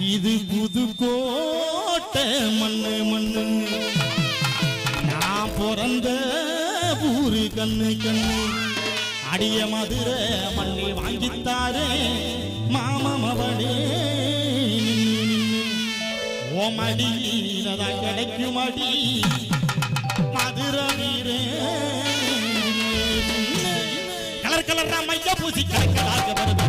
இது புது கோட்டை மண்ணு மண்ணு. நான் பிறந்த ஊரு கண்ணு கண்ணு. அடிய மதுரை மண்ணி வாங்கித்தாரே மாமமவளே ஓமடி நின்னு கிடைக்கும் அடி. மதுரை வீரே. கலர் கலர் மைய பூசி கலக்கலாக வருது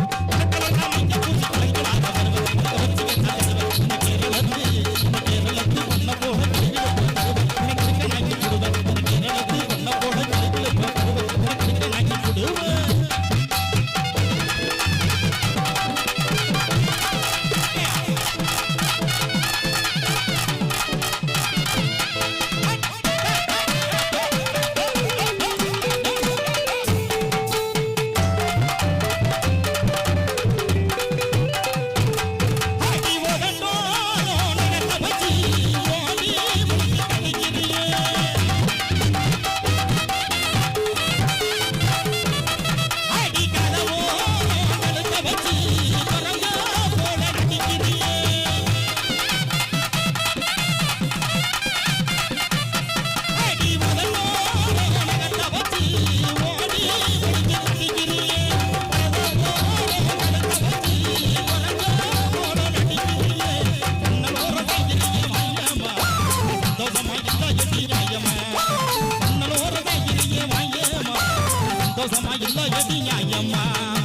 சொல்ல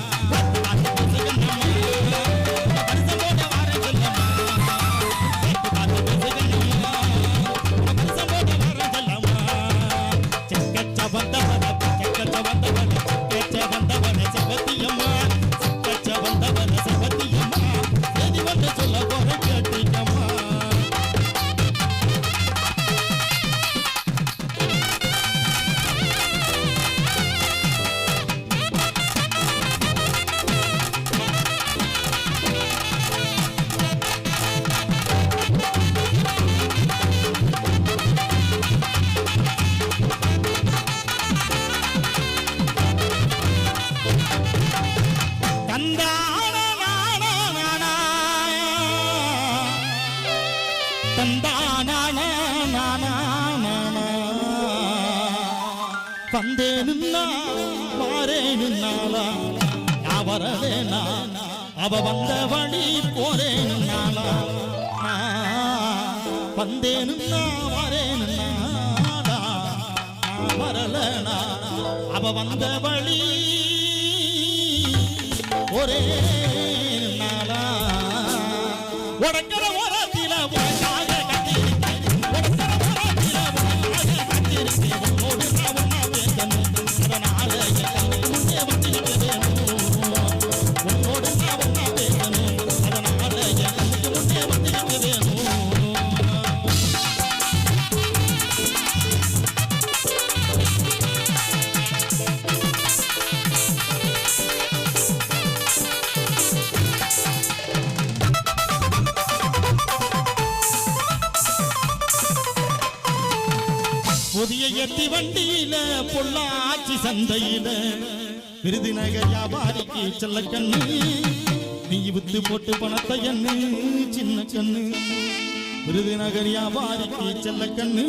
வந்தேனுன்னா மாறேனுன்னாலா நான் வரவேனா அவ வந்த வழி போறேனுன்னாலா வந்தேனுன்னா மாறேனுன்னாலா நான் வரலனா அவ வந்த வழி புதிய எத்தி வண்டியில பொள்ளாச்சி சந்தையில. விருதுநகர் வியாபாரிக்கு செல்ல கண்ணு நீ வித்து போட்டு பணத்தை என்ன சின்ன கண்ணு. விருதுநகர் வியாபாரிக்கு செல்ல கண்ணு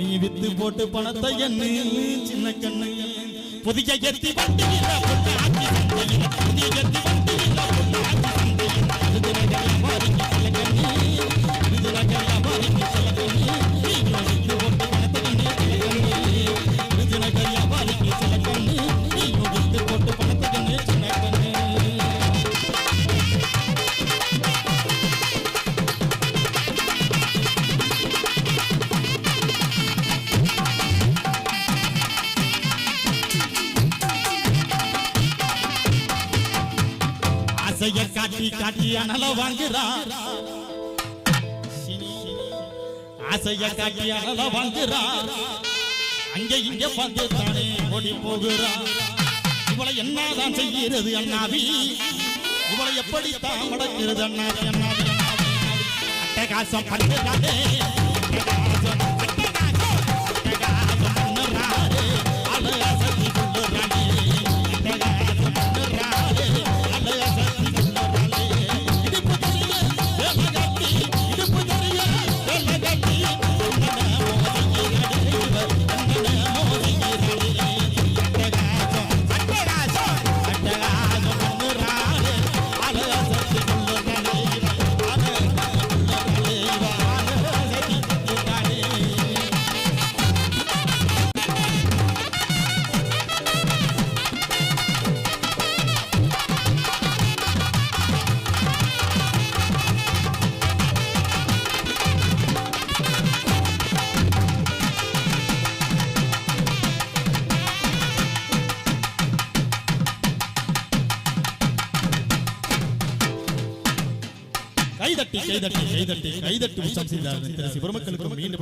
நீ வித்து போட்டு பணத்தை என்ன சின்ன கண்ணு. புதிய எத்தி வண்டியில பொள்ளாச்சி சந்தையில புதிய எத்தி ஆசைய காட்டி காட்டி அனல வாங்குறா. ஆசைய காட்டி அனல வாங்குறா. அங்கே இங்கே பார்த்து தானே ஓடி போகிறா. இவளை என்னதான் செய்கிறது அண்ணாவி? இவளை எப்படி தான் மடக்கிறது அண்ணாவி? அண்ணாவி அண்ணாவி அட்டகாசம் கைதட்டி கைதட்டி கைதட்டி கைதட்டி உச்சம் செய்தார் சிவமக்களுக்கும் மீண்டும்